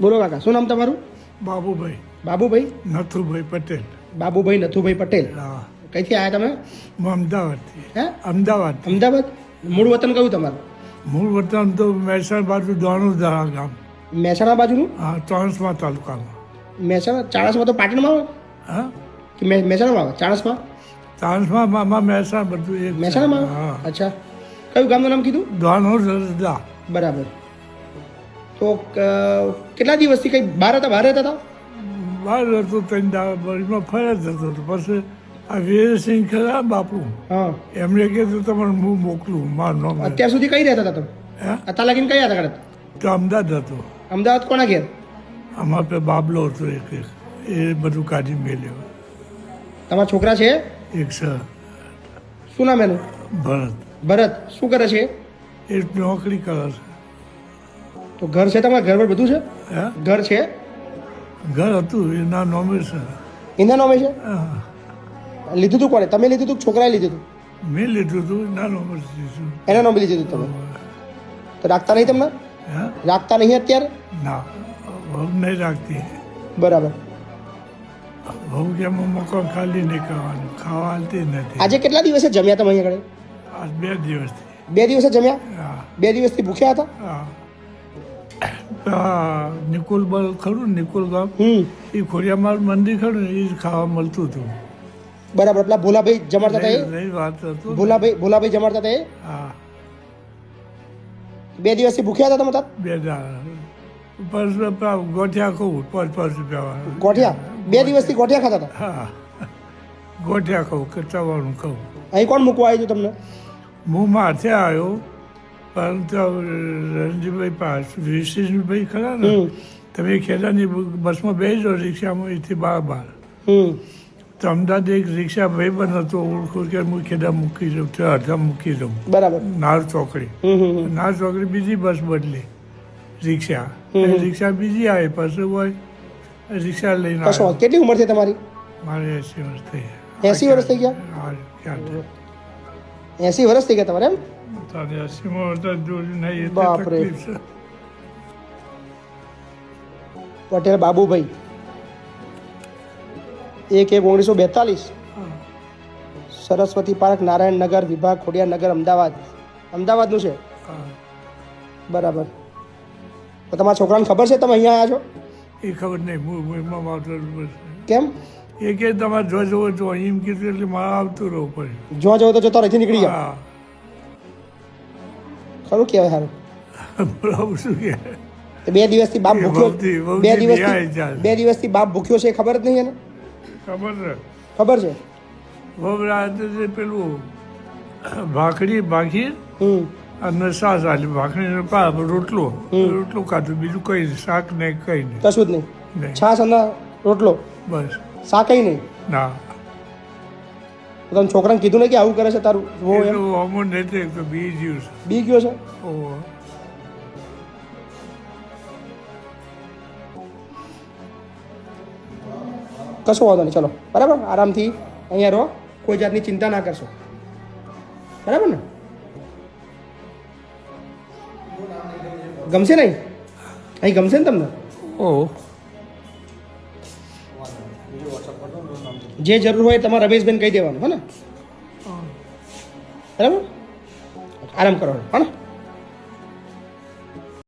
બોલો કાકા શું નામ તમારું? બાબુભાઈ. બાબુભાઈ? નથુભાઈ પટેલ. બાબુભાઈ નથુભાઈ પટેલ. હા. કઈથી આવ્યા તમે? હું અમદાવાદથી. હે? અમદાવાદ. અમદાવાદ? મૂળ વતન કયું તમારું? મૂળ વતન તો મહેસાણા બાજુ દોણુદરા ગામ. મહેસાણા બાજુનું? હા ચાણસ્મા તાલુકામાં. મહેસાણા? ચાણસમાં તો પાટણમાં આવે હા? કે મહે- મહેસાણામાં આવે? ચાણસમાં? ચાણસ્મા મામા મહેસાણા બધું. મહેસાણામાં? હા. અચ્છા. કયું ગામનું નામ કીધું? દોણુદરા બરાબર. તો કેટલા દિવસથી કઈ બહાર હતા બહાર હતા? બહાર હતો ત્રણ દાડા ફરજ હતો. પછી આ વીરસિંહ ખરા બાપુ હા. એમણે કીધું તમારે હું મોકલું મારું નામ અત્યાર સુધી કઈ રહેતા હતા તમે? અત્યાર લાગીને કઈ હતા કરતા તો અમદાવાદ હતો. અમદાવાદ કોના ઘેર? અમારા પે બાબલો હતો એક એક. એ બધું કાઢી મેલ્યો. તમારા છોકરા છે? એક સર શું નામ એનું? ભરત. ભરત. શું કરે છે? એ નોકરી કરે છે. તો ઘર છે તમારા? ઘર પર બધું છે? હે? ઘર છે? ઘર હતું એના નોમે છે. એના નામે છે? હા. લીધું તું કોને તમે લીધું તું કે છોકરાએ લીધું હતું મેં લીધું હતું એના નોમે લીધું એના નામે લીધું હતું તમે? તો રાખતા નહીં તમને? હે? રાખતા નહીં અત્યારે? ના બહુ નહીં રાખતી. બરાબર. બહુ કે એમાં મકાન ખાલી નહીં કરવાનું ખાવા હાલતી નથી. આજે કેટલા દિવસે જમ્યા તમે અહીંયા આગળ? આજ બે દિવસથી. બે દિવસે જમ્યા? હા. બે દિવસથી ભૂખ્યા હતા? હા હા. નિકુલ બલ ખરું નિકુલ ગામ? એ ખોડિયામાલ મંદિર ખરું એ ખાવા મળતું હતું. બરાબર એટલે ભોલાભાઈ જમાડતા હતા એ? વાત હતું. ભોલાભાઈ ભોલાભાઈ જમાડતા હતા એ? હા. બે દિવસથી ભૂખ્યા હતા તમે તાર? બે દિવસ ગોઠિયા કહું પાંચ પાંચ રૂપિયા ગોઠિયા? બે દિવસથી ગોઠિયા ખાતા હતા? હા. ગોઠિયા કહું કચાવાનું કહું અહીં કોણ મૂકવા આવ્યું તમને? હું માથે આવ્યો. પરંતુ રણજીભાઈ પાસ વિશેષભાઈ ખરા ને તમે ખેડાની બસમાં બેસજો રિક્ષામાં એથી બાર બાર. તો અમદાવાદ એક રિક્ષા ભાઈ પણ હતો ઓળખું કે હું ખેડા મૂકી દઉં તો અડધા મૂકી દઉં. બરાબર. નાર ચોકડી. નાર ચોકડી બીજી બસ બદલી રિક્ષા. રિક્ષા બીજી આવે પછી હોય રિક્ષા લઈને. કેટલી ઉંમર છે તમારી? મારે એસી વર્ષ થઈ 80 વર્ષ થઈ ગયા? હા એસી વર્ષ થઈ ગયા તમારે એમ? તારે એસીમાં વર્ષ જોડી નહીં બાપરે. પટેલ બાબુભાઈ એક એક ઓગણીસો બેતાલીસ. સરસ્વતી પાર્ક નારાયણનગર વિભાગ ખોડિયાનગર અમદાવાદ. અમદાવાદનું છે. બરાબર. તો તમારા છોકરાને ખબર છે તમે અહીંયા આવ્યા છો? એ ખબર નહીં હું એમાં માત્ર કેમ? એ કે તમારે જો જવો તો એમ કીધું એટલે મારે આવતું રહેવું પડે. જો જવો તો જતો રહેથી નીકળી ગયા ખરું કહેવાય સારું બરાબર શું કે? બે દિવસથી બાપ ભૂખ્યો બે દિવસથી બે દિવસથી બાપ ભૂખ્યો છે ખબર જ નહીં એને? ખબર છે. ખબર છે? જે પેલું ભાખરી ભાખી અને સાસ આલી. ભાખરી પા રોટલો. રોટલો ખાધું. બીજું કઈ શાક નહીં કઈ નહીં. કશું જ નહીં. છાશ અને રોટલો. બસ. શાક નહીં? ના. તો તમે છોકરાને કીધું નહીં કે આવું કરે છે તારું? વહુ એમ હોમોન નથી તો બી જ્યુસ બી ગયો છે? ઓહો. કશો વાંધો નહીં ચલો. બરાબર? આરામથી અહીંયા રહો. કોઈ જાતની ચિંતા ના કરશો. બરાબર ને? ગમશે નહીં? અહીં ગમશે ને તમને? ઓહો. જે જરૂર હોય તમારે રમેશબેન કહી દેવાનું હે ને? બરાબર? આરામ કરવાનો હા ને?